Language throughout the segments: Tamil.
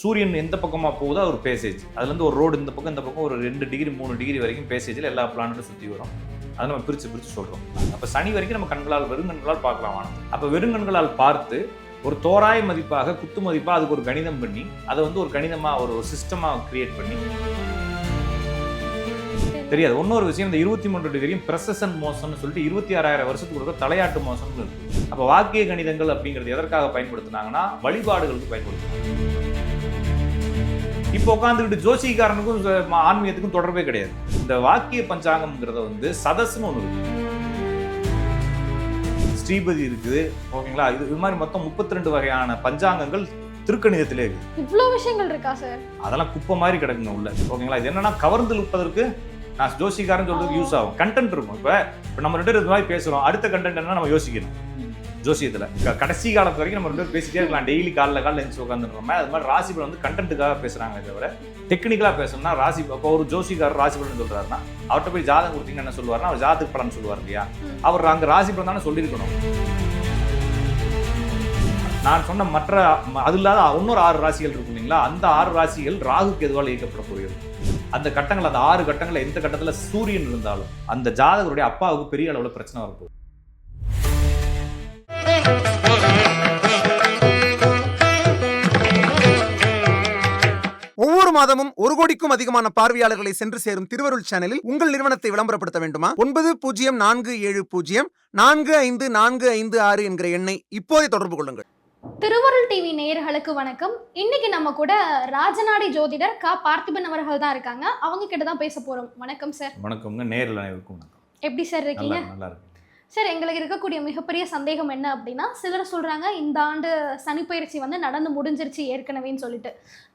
சூரியன் எந்த பக்கமாக போகுதோ அது ஒரு பேசேஜ் அதுலேருந்து ஒரு ரோடு இந்த பக்கம் இந்த பக்கம் ஒரு ரெண்டு டிகிரி மூணு டிகிரி வரைக்கும் பேசேஜில் எல்லா பிளானட்டும் சுற்றி வரும். அதை நம்ம பிரித்து பிரித்து சொல்கிறோம் அப்போ சனி வரைக்கும் நம்ம கண்களால் வெறுங்கண்களால் பார்க்கலாம் ஆனால் அப்போ வெறுங்கண்களால் பார்த்து ஒரு தோராய மதிப்பாக குத்து மதிப்பாக அதுக்கு ஒரு கணிதம் பண்ணி அதை வந்து ஒரு கணிதமாக ஒரு சிஸ்டமாக கிரியேட் பண்ணி. தெரியாது. இன்னொரு விஷயம் இந்த இருபத்தி மூன்று டிகிரியும் பிரசசன் மோசம்னு சொல்லிட்டு இருபத்தி ஆறாயிரம் வருஷத்துக்கு ஒரு தலையாட்டு மோசம்னு இருக்கு. அப்போ வாக்கிய கணிதங்கள் அப்படிங்கிறது எதற்காக பயன்படுத்தினாங்கன்னா வழிபாடுகளுக்கு பயன்படுத்தினாங்க இப்போ உட்காந்துக்கிட்டு ஜோசிகாரனுக்கும் ச- ஆன்மீகத்துக்கும் தொடர்பே கிடையாது. இந்த வாக்கிய பஞ்சாங்கம்ங்கிறத வந்து சதஸ்னு ஒன்று இருக்கு. ஸ்ரீபதி இருக்குது. ஓகேங்களா? இது இது மாதிரி மொத்தம் முப்பத்தி ரெண்டு வகையான பஞ்சாங்கங்கள் திருக்கணிதத்திலே இருக்கு. இவ்வளோ விஷயங்கள் இருக்கா சார் அதெல்லாம் குப்பை மாதிரி கிடக்குங்க உள்ள. ஓகேங்களா? இது என்னன்னா கவர்ந்து இழுப்பதற்கு நான் ஜோசிக்காரன் சொல்றதுக்கு யூஸ் ஆகும். கண்டென்ட் இருக்கும். இப்போ இப்போ நம்ம ரெண்டு பேரும் இது மாதிரி பேசுறோம். அடுத்த கண்டென்ட் என்ன நம்ம யோசிக்கணும். ஜோசியத்தில். கடைசி காலத்து வரைக்கும் நம்ம ரெண்டு பேரும் பேசிட்டே இருக்கலாம். டெய்லி காலைல காலைல எழுந்து உட்காந்துருக்கோம் அது மாதிரி ராசி பலன் வந்து கண்டென்ட்டுக்காக பேசுறாங்க தவிர டெக்னிக்கலாக பேசணும்னா ராசி இப்போ ஒரு ஜோசிக்காரர் ராசி பலன் சொல்றாருன்னா அவர்கிட்ட போய் ஜாதகம் கொடுத்தீங்கன்னா என்ன சொல்லுவாருன்னா அவர் ஜாதக பலன் சொல்லுவார் இல்லையா. அவர் அங்க ராசி பலன் தானே சொல்லியிருக்கணும். நான் சொன்ன மற்ற அது இல்லாத இன்னொரு ஆறு ராசிகள் இருக்கு இல்லைங்களா? அந்த ஆறு ராசிகள் ராகுக்கு எதுவால் இயக்கப்பட போகிறது. அந்த கட்டங்கள் அந்த ஆறு கட்டங்கள் எந்த கட்டத்துல சூரியன் இருந்தாலும் அந்த ஜாதகருடைய அப்பாவுக்கு பெரிய அளவுல பிரச்சனை வரப்போகுது. ஒவ்வொரு மாதமும் ஒரு கோடிக்கும் அதிகமான பார்வையாளர்களை சென்று சேரும் திருவருள் சேனலில் உங்கள் நிறுவனத்தை விளம்பரப்படுத்த வேண்டுமா? ஒன்பது பூஜ்ஜியம் நான்கு ஏழு பூஜ்ஜியம் நான்கு ஐந்து நான்கு ஐந்து ஆறு என்கிற எண்ணை இப்போதே தொடர்பு கொள்ளுங்கள். திருவருள் டிவி நேயர்களுக்கு வணக்கம். இன்னைக்கு நம்ம கூட ராஜநாடி ஜோதிடர் கா. பார்த்திபன் அவர்கள் தான் இருக்காங்க. அவங்க கிட்ட தான் பேச போறோம். வணக்கம் சார். வணக்கம்ங்க. நேரில் எப்படி சார் இருக்கீங்க? நல்லா நல்லா இருக்கு சார் எங்களுக்கு இருக்கக்கூடிய மிகப்பெரிய சந்தேகம் என்ன அப்படின்னா சிலர் சொல்கிறாங்க இந்த ஆண்டு சனிப்பயிற்சி வந்து நடந்து முடிஞ்சிருச்சு ஏற்கனவேன்னு சொல்லிட்டு.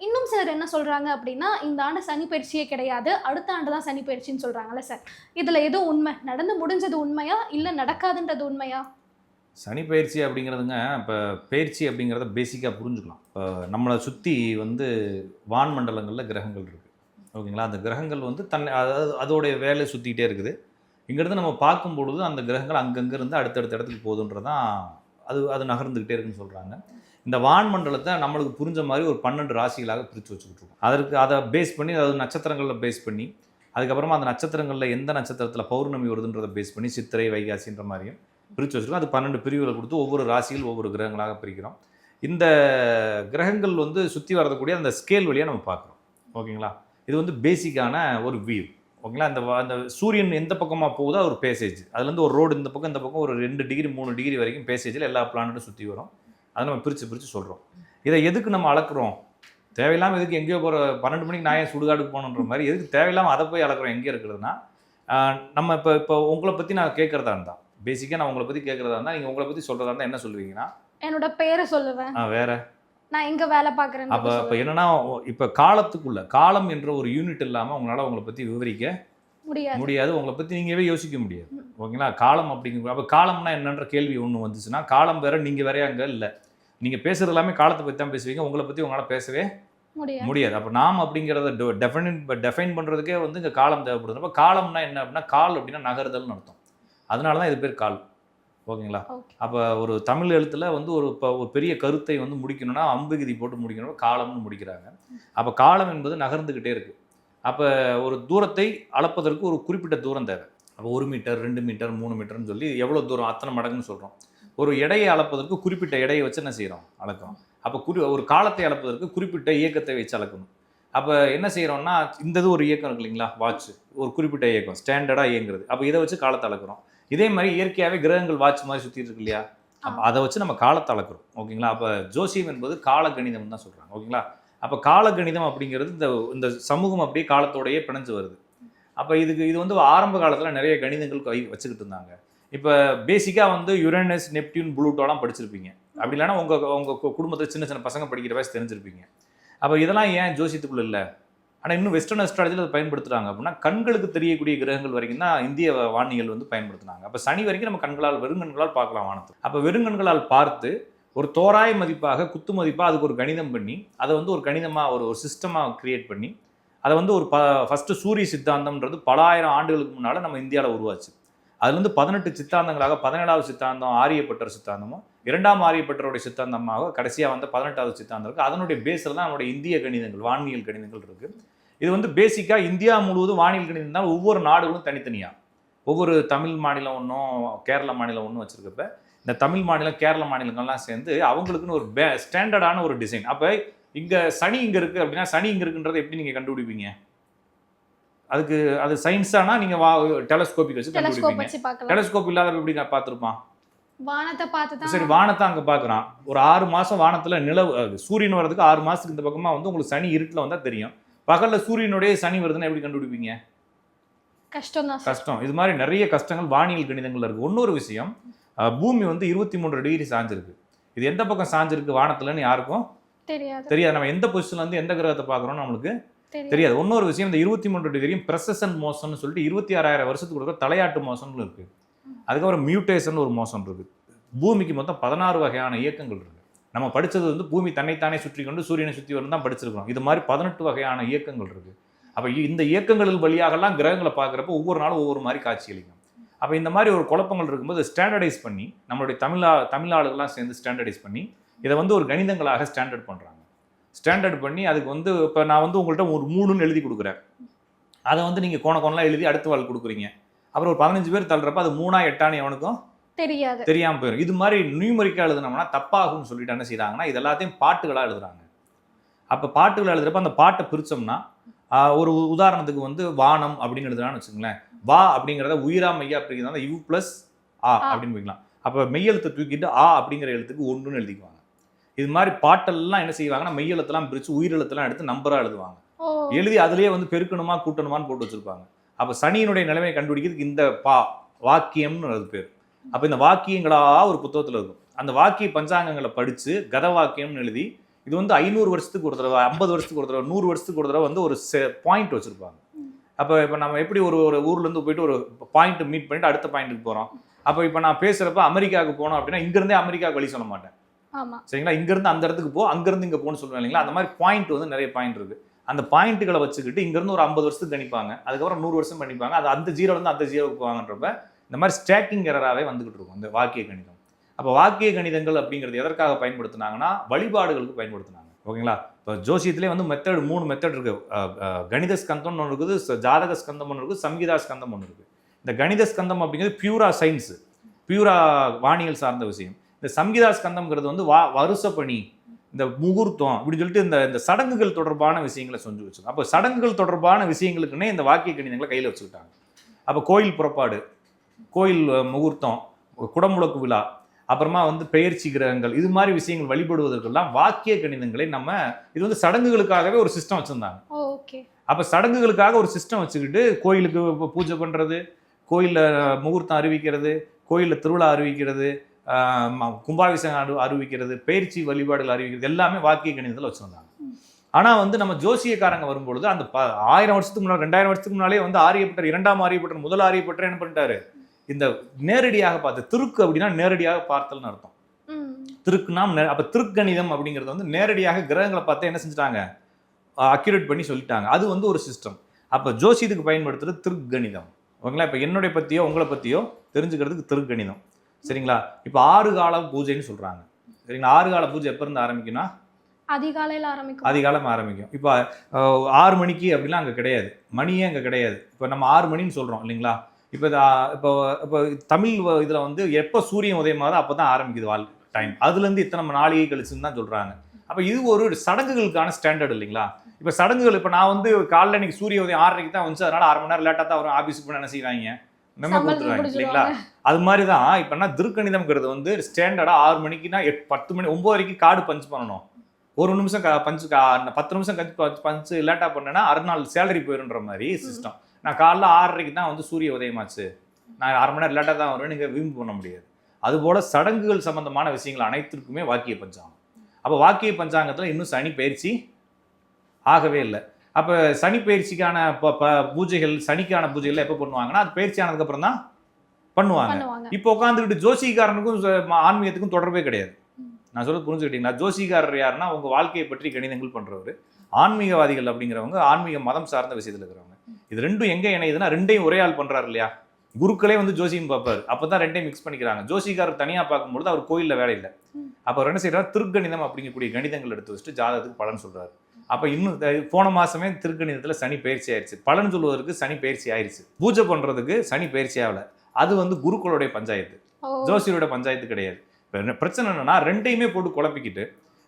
இன்னும் சிலர் என்ன சொல்கிறாங்க அப்படின்னா இந்த ஆண்டு சனிப்பயிற்சியே கிடையாது அடுத்த ஆண்டு தான் சனிப்பயிற்சின்னு சொல்கிறாங்கல்ல சார். இதில் எது உண்மை? நடந்து முடிஞ்சது உண்மையா? இல்லை நடக்காதுன்றது உண்மையா? சனிப்பயிற்சி அப்படிங்கிறதுங்க இப்போ பயிற்சி அப்படிங்கிறத பேசிக்காக புரிஞ்சுக்கலாம். இப்போ நம்மளை சுற்றி வந்து வான்மண்டலங்களில் கிரகங்கள் இருக்குது ஓகேங்களா? அந்த கிரகங்கள் வந்து தன் அதாவது அதோடைய வேலை சுற்றிக்கிட்டே இருக்குது. இங்கேருந்து நம்ம பார்க்கும் பொழுது அந்த கிரகங்கள் அங்கங்கே இருந்து அடுத்தடுத்த இடத்துக்கு போகுதுன்றதான் அது அது நகர்ந்துக்கிட்டே இருக்குன்னு சொல்கிறாங்க இந்த வான்மண்டலத்தை நம்மளுக்கு புரிஞ்ச மாதிரி ஒரு பன்னெண்டு ராசிகளாக பிரித்து வச்சுக்கிட்டு இருக்கோம் அதற்கு அதை பேஸ் பண்ணி அதாவது நட்சத்திரங்களில் பேஸ் பண்ணி அதுக்கப்புறமா அந்த நட்சத்திரங்களில் எந்த நட்சத்திரத்தில் பௌர்ணமி வருதுன்றதை பேஸ் பண்ணி சித்திரை வைகாசின்ற மாதிரியும் பிரித்து வச்சுருக்கோம். அது பன்னெண்டு பிரிவுகளை கொடுத்து ஒவ்வொரு ராசியில் ஒவ்வொரு கிரகங்களாக பிரிக்கிறோம். இந்த கிரகங்கள் வந்து சுற்றி வரக்கூடிய அந்த ஸ்கேல் வழியாக நம்ம பார்க்குறோம். ஓகேங்களா? இது வந்து பேசிக்கான ஒரு வியூ ஓகேங்களா? அந்த அந்த சூரியன் எந்த பக்கமாக போகுதோ ஒரு பேசேஜ் அதுலேருந்து ஒரு ரோடு இந்த பக்கம் இந்த பக்கம் ஒரு ரெண்டு டிகிரி மூணு டிகிரி வரைக்கும் பேசேஜில் எல்லா பிளானட்டும் சுற்றி வரும். அதை நம்ம பிரித்து பிரித்து சொல்கிறோம் இதை எதுக்கு நம்ம அளக்குறோம்? தேவையில்லாமல் எதுக்கு எங்கேயோ போகிற பன்னெண்டு மணிக்கு நான் ஏன் சுடுகாடுக்கு போகணுன்ற மாதிரி எதுக்கு தேவையில்லாமல் அதை போய் அளக்குறோம்? எங்கே இருக்கிறதுனா நம்ம இப்போ இப்போ உங்களை பற்றி நான் கேட்குறதா இருந்தால் பேசிக்காக நான் உங்களை பற்றி கேட்குறதா இருந்தால் நீங்கள் உங்களை பற்றி சொல்கிறதா இருந்தால் என்ன சொல்லுவீங்கன்னா என்னோட பேரை சொல்லுவேன். ஆ வேற? நான் எங்க வேலை பார்க்குறேன்னு அப்போ இப்போ என்னன்னா இப்போ காலத்துக்குள்ள காலம் என்ற ஒரு யூனிட் இல்லாமல் உங்களால் உங்களை பற்றி விவரிக்க முடியாது. முடியாது. உங்களை பற்றி நீங்கவே யோசிக்க முடியாது. ஓகேங்களா? காலம் அப்படிங்கிற அப்போ காலம்னா என்னன்ற கேள்வி ஒன்று வந்துச்சுன்னா காலம் வேற நீங்கள் வேற அங்கே இல்லை. நீங்கள் பேசுறது எல்லாமே காலத்தை பற்றி தான் பேசுவீங்க. உங்களை பற்றி உங்களால் பேசவே முடியாது. முடியாது. அப்போ நாம் அப்படிங்கிறத டெஃபைன் டெஃபைன் பண்ணுறதுக்கே வந்து இங்கே காலம் தேவைப்படுது. அப்போ காலம்னா என்ன அப்படின்னா கால் அப்படின்னா நகர்தல்னு அர்த்தம். அதனால தான் இது பேர் கால். ஓகேங்களா? ஓகே. அப்போ ஒரு தமிழ் எழுத்துல வந்து ஒரு இப்போ ஒரு பெரிய கருத்தை வந்து முடிக்கணும்னா அம்புகிதி போட்டு முடிக்கணும். காலம்னு முடிக்கிறாங்க. அப்போ காலம் என்பது நகர்ந்துக்கிட்டே இருக்கு. அப்போ ஒரு தூரத்தை அளப்பதற்கு ஒரு குறிப்பிட்ட தூரம் தேவை. அப்போ ஒரு மீட்டர் ரெண்டு மீட்டர் மூணு மீட்டர்னு சொல்லி எவ்வளோ தூரம் அத்தனை மடங்குன்னு சொல்கிறோம் ஒரு எடையை அளப்பதற்கு குறிப்பிட்ட எடையை வச்சு என்ன செய்கிறோம் அளக்கிறோம். அப்போ குறி ஒரு காலத்தை அளப்பதற்கு குறிப்பிட்ட இயக்கத்தை வச்சு அளக்கணும். அப்போ என்ன செய்கிறோம்னா இந்த இது ஒரு இயக்கம் இருக்கு இல்லைங்களா? வாட்ச். ஒரு குறிப்பிட்ட இயக்கம் ஸ்டாண்டர்டாக இயங்குறது. அப்போ இதை வச்சு காலத்தை அளக்கிறோம். இதே மாதிரி இயற்கையாகவே கிரகங்கள் வாட்ச் மாதிரி சுற்றிட்டு இருக்கு இல்லையா? அப்போ அதை வச்சு நம்ம காலத்தை அளக்கிறோம் ஓகேங்களா? அப்போ ஜோசியம் என்பது காலகணிதம் தான் சொல்கிறாங்க ஓகேங்களா? அப்போ காலகணிதம் அப்படிங்கிறது இந்த இந்த சமூகம் அப்படியே காலத்தோடயே பிணைஞ்சு வருது. அப்போ இதுக்கு இது வந்து ஆரம்ப காலத்தில் நிறைய கணிதங்கள் கை வச்சுக்கிட்டு இருந்தாங்க. இப்போ பேசிக்காக வந்து யுரேனஸ் நெப்டியூன் புளூட்டோலாம் படிச்சிருப்பீங்க. அப்படி இல்லைன்னா உங்கள் உங்கள் குடும்பத்தில் சின்ன சின்ன பசங்க படிக்கிற வயசு தெரிஞ்சிருப்பீங்க. அப்போ இதெல்லாம் ஏன் ஜோசியத்துக்குள்ள இல்லை? ஆனால் இன்னும் வெஸ்டர்ன் அஸ்ட்ராலஜியில் அதை பயன்படுத்துகிறாங்க அப்படின்னா கண்களுக்கு தெரியக்கூடிய கிரகங்கள் வரைக்கும் தான் இந்திய வானியல் வந்து பயன்படுத்துனாங்க. அப்போ சனி வரைக்கும் நம்ம கண்களால் வெறுங்கண்களால் பார்க்கலாம் வானத்தை அப்போ வெறுங்கண்களால் பார்த்து ஒரு தோராய மதிப்பாக குத்து மதிப்பாக அதுக்கு ஒரு கணிதம் பண்ணி அதை வந்து ஒரு கணிதமாக ஒரு ஒரு சிஸ்டமாக கிரியேட் பண்ணி அதை வந்து ஒரு ப ஃபஸ்ட்டு சூரிய சித்தாந்தம்ன்றது பல ஆயிரம் ஆண்டுகளுக்கு முன்னால் நம்ம இந்தியாவில் உருவாச்சு. அதுலேருந்து பதினெட்டு சித்தாந்தங்களாக பதினேழாவது சித்தாந்தம் ஆரியப்பட்டர் சித்தாந்தமும் இரண்டாம் ஆரியப்பட்டருடைய சித்தாந்தமாக கடைசியாக வந்த பதினெட்டாவது சித்தாந்தம் இருக்குது அதனுடைய பேஸில் தான் நம்மளுடைய இந்திய கணிதங்கள் வானியல் கணிதங்கள் இருக்குது இது வந்து பேசிக்காக இந்தியா முழுவதும் கணிதம் தான் ஒவ்வொரு நாடுகளும் தனித்தனியாக ஒவ்வொரு தமிழ் மாநிலம் ஒன்றும் கேரள மாநிலம் ஒன்றும் வச்சிருக்கப்ப இந்த தமிழ் மாநிலம் கேரள மாநிலங்கள்லாம் சேர்ந்து அவங்களுக்குன்னு ஒரு பே ஸ்டாண்டர்டான ஒரு டிசைன் அப்போ இங்கே சனி இங்கே இருக்குது அப்படின்னா சனி இங்கே இருக்குன்றதை எப்படி நீங்கள் கண்டுபிடிப்பீங்க? அதுக்கு அது சயின்ஸானா நீங்கள் வா டெலஸ்கோபிக் வச்சு கண்டுபிடிப்பீங்க. டெலஸ்கோப் இல்லாத எப்படி பார்த்துருப்பான்? வானத்தை பார்த்து தான் சரி வானத்தை அங்கே பார்க்குறான். ஒரு ஆறு மாதம் வானத்தில் நிலவு சூரியன் வர்றதுக்கு ஆறு மாதத்துக்கு இந்த பக்கமாக வந்து உங்களுக்கு சனி இருட்டில் வந்தால் தெரியும். பகலில் சூரியனுடைய சனி வருதுன்னா எப்படி கண்டுபிடிப்பீங்க? கஷ்டம் தான் கஷ்டம். இது மாதிரி நிறைய கஷ்டங்கள் வானியல் கணிதங்கள்ல இருக்கு. இன்னொரு விஷயம் பூமி வந்து இருபத்தி மூன்று டிகிரி சாஞ்சிருக்கு. இது எந்த பக்கம் சாஞ்சிருக்கு வானத்துலன்னு யாருக்கும் தெரியாது. தெரியாது. நம்ம எந்த பொசிஷன்ல இருந்து எந்த கிரகத்தை பார்க்குறோம் நம்மளுக்கு தெரியாது. இன்னொரு விஷயம் இந்த இருபத்தி மூன்று டிகிரியும் ப்ரெசன் மோசம்னு சொல்லிட்டு இருபத்தி ஆறாயிரம் வருஷத்துக்கு கொடுக்குற தலையாட்டு மோசம்னு இருக்கு. அதுக்கப்புறம் மியூட்டேஷன் ஒரு மோசம் இருக்கு. பூமிக்கு மொத்தம் பதினாறு வகையான இயக்கங்கள் இருக்கு. நம்ம படித்தது வந்து பூமி தன்னைத்தானே சுற்றி கொண்டு சூரியனை சுற்றி வரும் தான் படிச்சிருக்கோம் இது மாதிரி பதினெட்டு வகையான இயக்கங்கள் இருக்குது அப்போ இந்த இயக்கங்களின் வழியாகலாம் கிரகங்களை பார்க்குறப்ப ஒவ்வொரு நாளும் ஒவ்வொரு மாதிரி காட்சி அளிக்கும். அப்போ இந்த மாதிரி ஒரு குழப்பங்கள் இருக்கும்போது ஸ்டாண்டர்டைஸ் பண்ணி நம்மளுடைய தமிழா தமிழாளுகள்லாம் சேர்ந்து ஸ்டாண்டர்டைஸ் பண்ணி இதை வந்து ஒரு கணிதங்களாக ஸ்டாண்டர்ட் பண்ணுறாங்க ஸ்டாண்டர்ட் பண்ணி அதுக்கு வந்து இப்போ நான் வந்து உங்கள்கிட்ட ஒரு மூணுன்னு எழுதி கொடுக்குறேன். அதை வந்து நீங்கள் கோண கோணலாம் எழுதி அடுத்த வாழ் கொடுக்குறீங்க. அப்புறம் ஒரு பதினஞ்சு பேர் தள்ளுறப்ப அது மூணா எட்டான்னு எவனுக்கும் தெரியாது. தெரியாமல் போயிடும் இது மாதிரி நியூமரிக்காக எழுதுனோம்னா தப்பாகும்னு சொல்லிட்டு என்ன செய்றாங்கன்னா இது எல்லாத்தையும் பாட்டுகளாக எழுதுறாங்க. அப்போ பாட்டுகள் எழுதுறப்ப அந்த பாட்டை பிரிச்சோம்னா ஆஹ், ஒரு உதாரணத்துக்கு வந்து வானம் அப்படின்னு எழுதுறான்னு வச்சுங்களேன் வா அப்படிங்கிறத உயிரா மெய்யா அப்படிங்கிறத யூ ப்ளஸ் ஆ. அப்படின்னு வைக்கலாம் அப்போ மெய்யெழுத்தை தூக்கிட்டு ஆ அப்படிங்கிற எழுத்துக்கு ஒன்றுன்னு எழுதிக்குவாங்க. இது மாதிரி பாட்டெல்லாம் என்ன செய்வாங்கன்னா மெய்யெழுத்தெல்லாம் பிரித்து உயிரெழுத்தெல்லாம் எடுத்து நம்பராக எழுதுவாங்க. எழுதி அதுலயே வந்து பெருக்கணுமா கூட்டணுமான்னு போட்டு வச்சிருப்பாங்க. அப்ப சனியினுடைய நிலைமையை கண்டுபிடிக்கிறதுக்கு இந்த பா வாக்கியம்னு அது பேர். அப்ப இந்த வாக்கியங்களா ஒரு புத்தகத்துல இருக்கும். அந்த வாக்கிய பஞ்சாங்கங்களை படிச்சு கத வாக்கியம்னு எழுதி இது வந்து ஐநூறு வருஷத்துக்கு ஒரு தடவை ஐம்பது வருஷத்துக்கு ஒரு தடவை நூறு வருஷத்துக்கு ஒரு தடவை வந்து ஒரு பாயிண்ட் வச்சிருப்பாங்க. அப்போ இப்போ நம்ம எப்படி ஒரு ஒரு ஊர்ல இருந்து போயிட்டு ஒரு பாயிண்ட் மீட் பண்ணிட்டு அடுத்த பாயிண்ட்டுக்கு போறோம். அப்போ இப்போ நான் பேசுறப்ப அமெரிக்காவுக்கு போனோம் அப்படின்னா இங்கிருந்தே அமெரிக்காவுக்கு வழி சொல்ல மாட்டேன். ஆமா. சரிங்களா? இங்கேருந்து அந்த இடத்துக்கு போ அங்கேருந்து இங்கே போன்னு சொல்லுவேன் இல்லைங்களா? அந்த மாதிரி பாயிண்ட் வந்து நிறைய பாயிண்ட் இருக்கு. அந்த பாயிண்ட்டுகளை வச்சுக்கிட்டு இங்கேருந்து ஒரு ஐம்பது வருஷத்துக்கு கணிப்பாங்க. அதுக்கப்புறம் நூறு வருஷம் பண்ணிப்பாங்க அது அந்த ஜீரோலேருந்து அந்த ஜீரோவுக்கு போவாங்கன்றப்ப இந்த மாதிரி ஸ்டேக்கிங் எரராகவே வந்துகிட்டு இருக்கும் இந்த வாக்கிய கணிதம். அப்போ வாக்கிய கணிதங்கள் அப்படிங்கிறது எதற்காக பயன்படுத்துனாங்கன்னா வழிபாடுகளுக்கு பயன்படுத்தினாங்க. ஓகேங்களா? இப்போ ஜோசியத்திலே வந்து மெத்தட் மூணு மெத்தட் இருக்குது கணித ஸ்கந்தம் ஒன்று இருக்குது ஜாதக ஸ்கந்தம் ஒன்று இருக்குது சங்கீதா ஸ்கந்தம் ஒன்று இருக்குது இந்த கணித ஸ்கந்தம் அப்படிங்கிறது பியூரா சயின்ஸு பியூரா வானியல் சார்ந்த விஷயம். இந்த சங்கீதா ஸ்கந்தம்ங்கிறது வந்து வா வருஷ பணி இந்த முகூர்த்தம் இப்படின்னு சொல்லிட்டு இந்த இந்த சடங்குகள் தொடர்பான விஷயங்களை செஞ்சு வச்சுக்கோங்க அப்போ சடங்குகள் தொடர்பான விஷயங்களுக்குன்னே இந்த வாக்கிய கணிதங்களை கையில் வச்சுக்கிட்டாங்க. அப்போ கோயில் புறப்பாடு கோயில் முகூர்த்தம் குடமுழக்கு விழா அப்புறமா வந்து பெயர்ச்சி கிரகங்கள் இது மாதிரி விஷயங்கள் வழிபடுவதற்கெல்லாம் வாக்கிய கணிதங்களை நம்ம இது வந்து சடங்குகளுக்காகவே ஒரு சிஸ்டம் வச்சுருந்தாங்க. ஓகே. அப்போ சடங்குகளுக்காக ஒரு சிஸ்டம் வச்சுக்கிட்டு கோயிலுக்கு பூஜை பண்ணுறது கோயிலில் முகூர்த்தம் அறிவிக்கிறது கோயிலில் திருவிழா அறிவிக்கிறது கும்பாபிஷேகம் அறி அறிவிக்கிறது பயிற்சி வழிபாடுகள் அறிவிக்கிறது எல்லாமே வாக்கிய கணிதத்தில் வச்சுருந்தாங்க. ஆனால் வந்து நம்ம ஜோசியக்காரங்க வரும்பொழுது அந்த ப ஆயிரம் வருஷத்துக்கு முன்னாடி ரெண்டாயிரம் வருஷத்துக்கு முன்னாலே வந்து ஆரியப்பட்டர் இரண்டாம் ஆரியப்பட்டர் முதல் ஆரியப்பட்டர் என்ன பண்ணிட்டாரு? இந்த நேரடியாக பார்த்து திருக்கு அப்படின்னா நேரடியாக பார்த்தல்னு அர்த்தம். ம். திருக்குனா நே- அப்ப திருக்கணிதம் அப்படிங்கிறது வந்து நேரடியாக கிரகங்களை பார்த்து என்ன செஞ்சுட்டாங்க? அக்யூரேட் பண்ணி சொல்லிட்டாங்க. அது வந்து ஒரு சிஸ்டம் அப்ப ஜோசியத்துக்கு பயன்படுத்துறது திருக்கணிதம். ஓகேங்களா? இப்ப என்னுடைய பத்தியோ உங்களை பத்தியோ தெரிஞ்சுக்கிறதுக்கு திருக்கணிதம். சரிங்களா? இப்ப ஆறு கால பூஜைன்னு சொல்றாங்க. சரிங்களா? ஆறு கால பூஜை எப்ப இருந்து ஆரம்பிக்கும்னா? அதிகாலையில ஆரம்பிக்கும். அதிகாலம் ஆரம்பிக்கும். இப்போ ஆறு மணிக்கு அப்படிலாம் அங்கே கிடையாது. மணியே அங்கே கிடையாது. இப்போ நம்ம ஆறு மணின்னு சொல்கிறோம் இல்லைங்களா? இப்போ இப்போ இப்போ தமிழ் இதில் வந்து எப்போ சூரியன் உதயமாகுதோ அப்போ தான் ஆரம்பிக்குது வாழ் டைம் அதுலேருந்து இத்தனை நாளிகை கழிச்சுன்னு தான் சொல்கிறாங்க அப்போ இது ஒரு சடங்குகளுக்கான ஸ்டாண்டர்ட் இல்லைங்களா? இப்போ சடங்குகள் இப்போ நான் வந்து காலைல இன்னைக்கு சூரிய உதயம் ஆறரைக்கு தான் வந்துச்சு. அதனால அரை மணி நேரம் லேட்டாக தான் வரும். ஆஃபீஸுக்கு போய் என்ன செய்வாங்க மெம கொடுத்துருவாங்க. இல்லைங்களா? அது மாதிரி தான் இப்போ என்ன திருக்கணிதம்ங்கிறது வந்து ஸ்டாண்டர்டாக ஆறு மணிக்குனா எட் பத்து மணி ஒம்பது வரைக்கும் கார்டு பஞ்ச் பண்ணணும். ஒரு நிமிஷம் பஞ்சு பத்து நிமிஷம் கஞ்சி பஞ்சு லேட்டாக பண்ணேன்னா அரை நாள் சேலரி போயிருன்ற மாதிரி சிஸ்டம் நான் காலைல ஆறரைக்கு தான் வந்து சூரிய உதயமாச்சு. நான் அரை மணி நேரம் லேட்டாக தான் வருவேன் நீங்கள் வீம்பு பண்ண முடியாது. அதுபோல் சடங்குகள் சம்பந்தமான விஷயங்கள் அனைத்திற்குமே வாக்கிய பஞ்சாங்கம். அப்போ வாக்கிய பஞ்சாங்கத்தில் இன்னும் சனி பயிற்சி ஆகவே இல்லை. அப்போ சனி பயிற்சிக்கான ப- ப- பூஜைகள் சனிக்கான பூஜைகள் எப்போ பண்ணுவாங்கன்னா அது பயிற்சி ஆனதுக்கப்புறம் தான் பண்ணுவாங்க. இப்போ உட்காந்துக்கிட்டு ஜோசிகாரனுக்கும் ஆன்மீகத்துக்கும் தொடர்பே கிடையாது. நான் சொல்ல புரிஞ்சுக்கிட்டீங்களா? ஜோசிகாரர் யாருன்னா உங்க வாழ்க்கையை பற்றி கணிதங்கள் பண்றவர். ஆன்மீகவாதிகள் அப்படிங்கிறவங்க ஆன்மீக மதம் சார்ந்த விஷயத்துல இருக்கிறவங்க. இது ரெண்டும் எங்க இணையுதுன்னா ரெண்டையும் ஒரே ஆள் பண்றாரு இல்லையா? குருக்களே வந்து ஜோசியம் பார்ப்பாரு. அப்பதான் ரெண்டையும் மிக்ஸ் பண்ணிக்கிறாங்க. ஜோசிகாரர் தனியா பார்க்கும்பொழுது அவர் கோயில்ல வேலை இல்லை. அப்ப அவர் என்ன செய்யறாரு திருக்கணிதம் அப்படிங்கக்கூடிய கணிதங்கள் எடுத்து வச்சுட்டு ஜாதகத்துக்கு பலன் சொல்றாரு. அப்ப இன்னும் போன மாசமே திருக்கணிதத்துல சனி பயிற்சி ஆயிடுச்சு பலன் சொல்வதற்கு சனி பயிற்சி ஆயிடுச்சு பூஜை பண்றதுக்கு சனி பயிற்சி ஆகல. அது வந்து குருக்களுடைய பஞ்சாயத்து. ஜோசியரோட பஞ்சாயத்து கிடையாது. இப்போ பிரச்சனை என்னன்னா ரெண்டையுமே போட்டு குழப்பிக்கிட்டு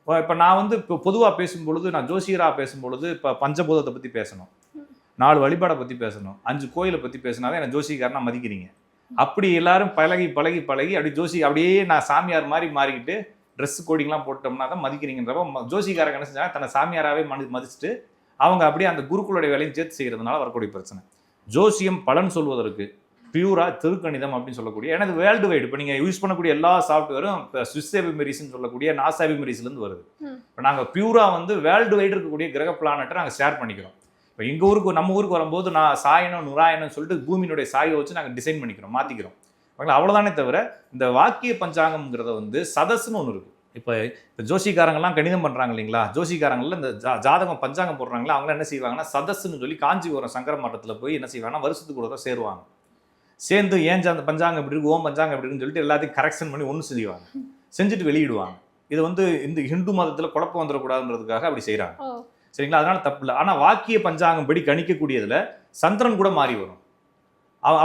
இப்போ நான் வந்து இப்போ பொதுவாக பேசும்பொழுது நான் ஜோசியராக பேசும்பொழுது இப்போ பஞ்சபூதத்தை பற்றி பேசணும். நாலு வழிபாடை பற்றி பேசணும். அஞ்சு கோயிலை பற்றி பேசினாவே என்ன ஜோசிகாரனா மதிக்கிறீங்க. அப்படி எல்லாரும் பழகி பழகி பழகி அப்படி ஜோசி அப்படியே நான் சாமியார் மாதிரி மாறிக்கிட்டு ட்ரெஸ் கோடிங்லாம் போட்டோம்னா தான் மதிக்கிறீங்கன்றப்ப ம- ஜோசிகாரங்க என்ன செஞ்சாங்க தன்னை சாமியாராகவே மதி மதிச்சுட்டு அவங்க அப்படியே அந்த குருக்களுடைய வேலையும் சேர்த்து செய்கிறதுனால வரக்கூடிய பிரச்சனை. ஜோசியம் பலன் சொல்வதற்கு பியூரா திருக்கணிதம் அப்படின்னு சொல்லக்கூடிய இது வேர்ல்டு வைடு இப்போ நீங்கள் யூஸ் பண்ணக்கூடிய எல்லா சாஃப்ட்வேரும் இப்போ ஸ்விஸ் எபிமெரிஸ்ன்னு சொல்லக்கூடிய நாசா எபிமெரிஸ்லேருந்து வருது. இப்போ நாங்கள் பியூரா வந்து வேர்ல்டு வைடு இருக்கக்கூடிய கிரக பிளானட்டை நாங்கள் ஷேர் பண்ணிக்கிறோம். இப்போ எங்கள் ஊருக்கு நம்ம ஊருக்கு வரும்போது நான் சாயனம் நுராயணம் சொல்லிட்டு பூமியினுடைய சாயை வச்சு நாங்கள் டிசைன் பண்ணிக்கிறோம் மாற்றிக்கிறோம் ஓகேங்களா அவ்வளோதானே தவிர இந்த வாக்கிய பஞ்சாங்கம்ங்கிறத வந்து சதஸ்னு ஒன்று இருக்குது இப்போ இப்போ ஜோசிக்காரங்கெல்லாம் கணிதம் பண்ணுறாங்க இல்லைங்களா? ஜோசிக்காரங்களில் இந்த ஜா ஜாதகம் பஞ்சாங்கம் போடுறாங்களா அவங்களாம் என்ன செய்வாங்கன்னா சதஸ்ன்னு சொல்லி காஞ்சிபுரம் சங்கர மட்டத்தில் போய் என்ன செய்வாங்கன்னா வருஷத்துக்கு கூட சேருவாங்க. சேர்ந்து ஏன் அந்த பஞ்சாங்கம் இப்படி இருக்கு ஓம் பஞ்சாங்கம் இப்படி இருக்குன்னு சொல்லிட்டு எல்லாத்தையும் கரெக்ஷன் பண்ணி ஒன்று செய்வாங்க. செஞ்சுட்டு வெளியிடுவாங்க. இது வந்து இந்த ஹிந்து மதத்தில் குழப்பம் வந்துடக்கூடாதுன்றதுக்காக அப்படி செய்கிறாங்க சரிங்களா? அதனால தப்பு இல்லை. ஆனால் வாக்கிய பஞ்சாங்கம் படி கணிக்கக்கூடியதில் சந்திரன் கூட மாறி வரும்.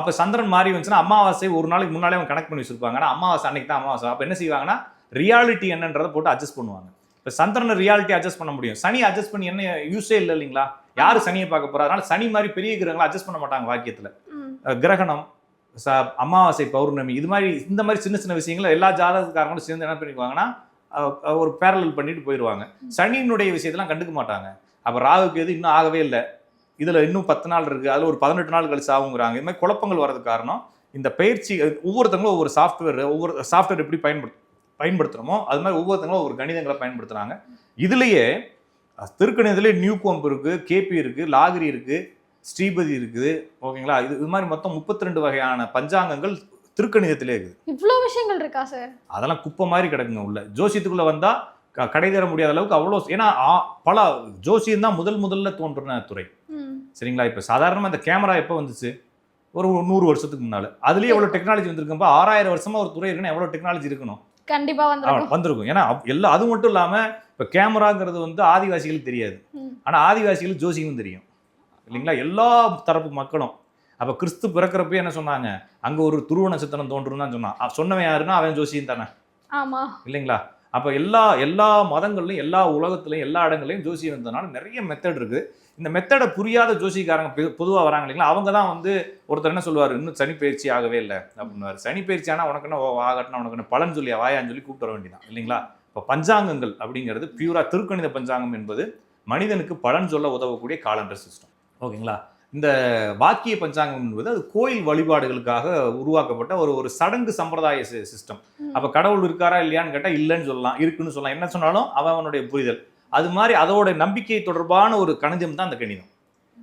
அப்ப சந்திரன் மாறி வந்துச்சுன்னா அமாவாசை ஒரு நாளைக்கு முன்னாலே அவங்க கனெக்ட் பண்ணி வச்சிருப்பாங்க. ஆனால் அமாவாசை அன்னைக்கு தான் அமாவாசை. அப்போ என்ன செய்வாங்கன்னா ரியாலிட்டி என்னன்றதை போட்டு அட்ஜஸ்ட் பண்ணுவாங்க. இப்போ சந்திரனை ரியாலிட்டி அட்ஜஸ்ட் பண்ண முடியும். சனி அட்ஜஸ்ட் பண்ணி என்ன யூஸே இல்லை இல்லைங்களா? யாரு சனியை பார்க்க போறா அதனால சனி மாதிரி பெரிய கிரகங்களை அட்ஜஸ்ட் பண்ண மாட்டாங்க வாக்கியத்தில். கிரகணம் அமாவாசை பௌர்ணமி இது மாதிரி இந்த மாதிரி சின்ன சின்ன விஷயங்களை எல்லா ஜாதகக்காரங்களும் சேர்ந்து என்ன பண்ணிக்குவாங்கன்னா ஒரு பேரலல் பண்ணிட்டு போயிடுவாங்க சனியினுடைய விஷயத்தெல்லாம் கண்டுக்க மாட்டாங்க. அப்போ ராகுக்கு எது இன்னும் ஆகவே இல்லை. இதில் இன்னும் பத்து நாள் இருக்குது அதில் ஒரு பதினெட்டு நாள் கழிச்சு ஆகுங்கிறாங்க. இது மாதிரி குழப்பங்கள் வரதுக்கு காரணம் இந்த பயிற்சி ஒவ்வொருத்தங்களும் ஒவ்வொரு சாஃப்ட்வேர் ஒவ்வொரு சாஃப்ட்வேர் எப்படி பயன்படுத்த பயன்படுத்துகிறோமோ அது மாதிரி ஒவ்வொருத்தங்களும் ஒவ்வொரு கணிதங்களை பயன்படுத்துகிறாங்க இதுலேயே அஹ் நியூ கோம்பு இருக்குது கேபி இருக்குது லாகிரி இருக்குது ஸ்ரீபதி இருக்குது. ஓகேங்களா? இது இது மாதிரி மொத்தம் முப்பத்தி ரெண்டு வகையான பஞ்சாங்கங்கள் திருக்கணிதத்திலே இருக்குது. இவ்வளோ விஷயங்கள் இருக்கா சார்? அதெல்லாம் குப்பை மாதிரி கிடக்குங்க உள்ள. ஜோசியத்துக்குள்ள வந்தா க- கடை தர முடியாத அளவுக்கு அவ்வளோ ஏன்னா பல ஜோசியம் தான் முதல் முதல்ல தோன்றின துறை. சரிங்களா? இப்போ சாதாரணமாக இந்த கேமரா எப்போ வந்துச்சு? ஒரு நூறு வருஷத்துக்கு முன்னால. அதுலயே எவ்வளோ டெக்னாலஜி வந்திருக்கும்பா? ஆறாயிரம் வருஷமா ஒரு துறை இருக்குன்னா எவ்வளோ டெக்னாலஜி இருக்கணும்? கண்டிப்பா வந்திருக்கும். வந்திருக்கும். ஏன்னா அப்- எல்லா அது மட்டும் இல்லாம இப்போ கேமராங்கிறது வந்து ஆதிவாசிகளுக்கு தெரியாது. ஆனா ஆதிவாசிகளுக்கு ஜோசியம் தெரியும். இல்லைங்களா? எல்லா தரப்பு மக்களும். அப்ப கிறிஸ்து பிறக்கிறப்ப என்ன சொன்னாங்க? அங்க ஒரு துருவ நட்சத்திரம் தோன்றும் தான் சொன்னான். சொன்னவன் யாருன்னா அவன் ஜோசியம் தானே. ஆமா. இல்லைங்களா? அப்ப எல்லா எல்லா மதங்கள்லையும் எல்லா உலகத்துலையும் எல்லா இடங்கள்லையும் ஜோசியம் இருந்ததுனால நிறைய மெத்தட் இருக்கு. இந்த மெத்தடை புரியாத ஜோசிக்காரங்க பொதுவாக வராங்க இல்லைங்களா? அவங்க தான் வந்து ஒருத்தர் என்ன சொல்லுவார்? இன்னும் சனி பயிற்சி ஆகவே இல்லை அப்படின்னுவார். சனி பயிற்சி ஆனால் உனக்கு என்ன ஓ, ஆகட்டும்னா உனக்கு என்ன பலன் சொல்லி வாயான்னு சொல்லி கூப்பிட்டு வர வேண்டியதான் இல்லைங்களா? இப்போ பஞ்சாங்கங்கள் அப்படிங்கிறது பியூரா திருக்கணித பஞ்சாங்கம் என்பது மனிதனுக்கு பலன் சொல்ல உதவக்கூடிய காலண்டர் சிஸ்டம் ஓகேங்களா? இந்த வாக்கிய பஞ்சாங்கம் என்பது அது கோயில் வழிபாடுகளுக்காக உருவாக்கப்பட்ட ஒரு ஒரு சடங்கு சம்பிரதாய சிஸ்டம். அப்ப கடவுள் இருக்காரா இல்லையான்னு கேட்டா இல்லைன்னு சொல்லலாம் இருக்குன்னு சொல்லலாம். என்ன சொன்னாலும் அவன் அவனுடைய புரிதல். அது மாதிரி அதோட நம்பிக்கை தொடர்பான ஒரு கணிதம் தான் அந்த கணிதம்.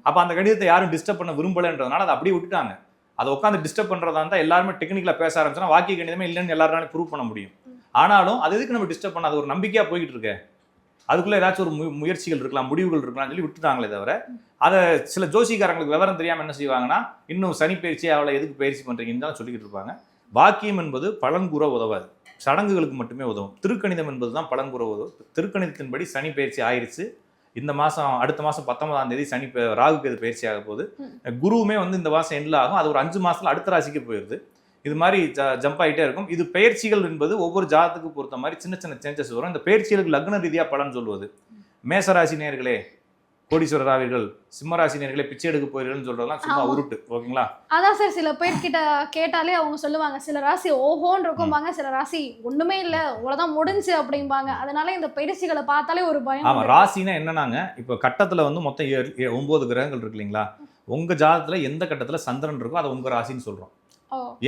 அப்ப அந்த கணிதத்தை யாரும் டிஸ்டர்ப் பண்ண விரும்பலைன்றதுனால அதை அப்படியே விட்டுட்டாங்க. அதை உட்காந்து டிஸ்டர்ப் பண்றதா இருந்தா எல்லாருமே டெக்னிக்கலா பேச ஆரம்பிச்சோன்னா வாக்கிய கணிதமே இல்லைன்னு எல்லாராலையும் ப்ரூவ் பண்ண முடியும். ஆனாலும் அது எதுக்கு நம்ம டிஸ்டர்ப் பண்ண அது ஒரு நம்பிக்கையா போய்கிட்டு இருக்க. அதுக்குள்ள ஏதாச்சும் ஒரு முயற்சிகள் இருக்கலாம் முடிவுகள் இருக்கலாம் சொல்லி விட்டுட்டாங்களே தவிர அதை சில ஜோசிக்காரங்களுக்கு விவரம் தெரியாம என்ன செய்வாங்கன்னா இன்னும் சனி பயிற்சி அவளை எதுக்கு பயிற்சி பண்றீங்கன்னு தான் சொல்லிக்கிட்டு இருப்பாங்க. வாக்கியம் என்பது பலன் கூற உதவாது. சடங்குகளுக்கு மட்டுமே உதவும். திருக்கணிதம் என்பது தான் பலன் கூற உதவும். திருக்கணிதத்தின்படி சனி பயிற்சி ஆயிருச்சு. இந்த மாசம் அடுத்த மாசம் பத்தொன்பதாம் தேதி சனி ராகுக்கு இது பயிற்சி ஆக போகுது. குருவுமே வந்து இந்த மாசம் எண்ணில் ஆகும். அது ஒரு அஞ்சு மாசத்துல அடுத்த ராசிக்கு போயிருது. இது மாதிரி ஜம்ப் ஆகிட்டே இருக்கும். இது பெயர்ச்சிகள் என்பது ஒவ்வொரு ஜாதத்துக்கு பொறுத்த மாதிரி சின்ன சின்ன சேஞ்சஸ் வரும். இந்த பெயர்ச்சிகளுக்கு லக்ன ரீதியா பலன் சொல்வது. மேசராசி நேர்களே கோடீஸ்வரர் ஆவீர்கள் சிம்மராசி நேர்களே பிச்சை எடுக்க போயிருங்கன்னு சொல்றதெல்லாம் சும்மா. உருட்டு ஓகேங்களா? அதான் சார் சில பேர்கிட்ட கேட்டாலே அவங்க சொல்லுவாங்க சில ராசி ஓஹோன்னு இருக்கும்பாங்க சில ராசி ஒண்ணுமே இல்ல இவ்வளவுதான் முடிஞ்சு அப்படிம்பாங்க. அதனால இந்த பயிற்சிகளை பார்த்தாலே ஒரு பயம் ஆமா. ராசினா என்னன்னாங்க இப்போ கட்டத்துல வந்து மொத்தம் ஒன்பது கிரகங்கள் இருக்கு இல்லைங்களா? உங்க ஜாதத்துல எந்த கட்டத்துல சந்திரன் இருக்கோ அதை உங்க ராசின்னு சொல்றோம்.